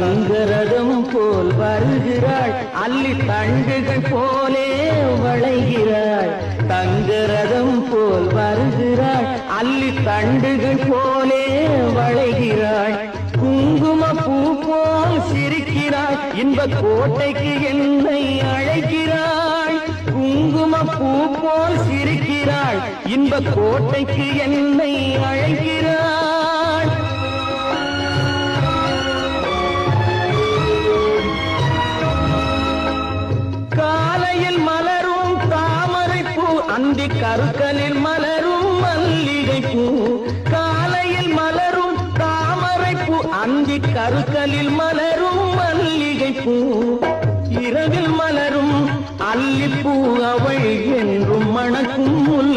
தங்கரதம் போல் வருகிறாள் அல்லி தண்டுகள் போலே வளைகிறாள் தங்கரதம் போல் வருகிறாள் அல்லி தண்டுகள் போலே வளைகிறாள் குங்கும பூ போல் சிரிக்கிறாள் இன்ப கோட்டைக்கு என்னை அழைக்கிறாள் குங்கும பூ போல் சிரிக்கிறாள் இன்ப கோட்டைக்கு என்னை அழை அந்தி கருக்கலில் மலரும் மல்லிகை பூ காலையில் மலரும் தாமரை பூ அந்தி கருக்கலில் மலரும் மல்லிகை பூ இரவில் மலரும் அல்லிப்பூ அவள் என்றும் மணக்கும் முல்லை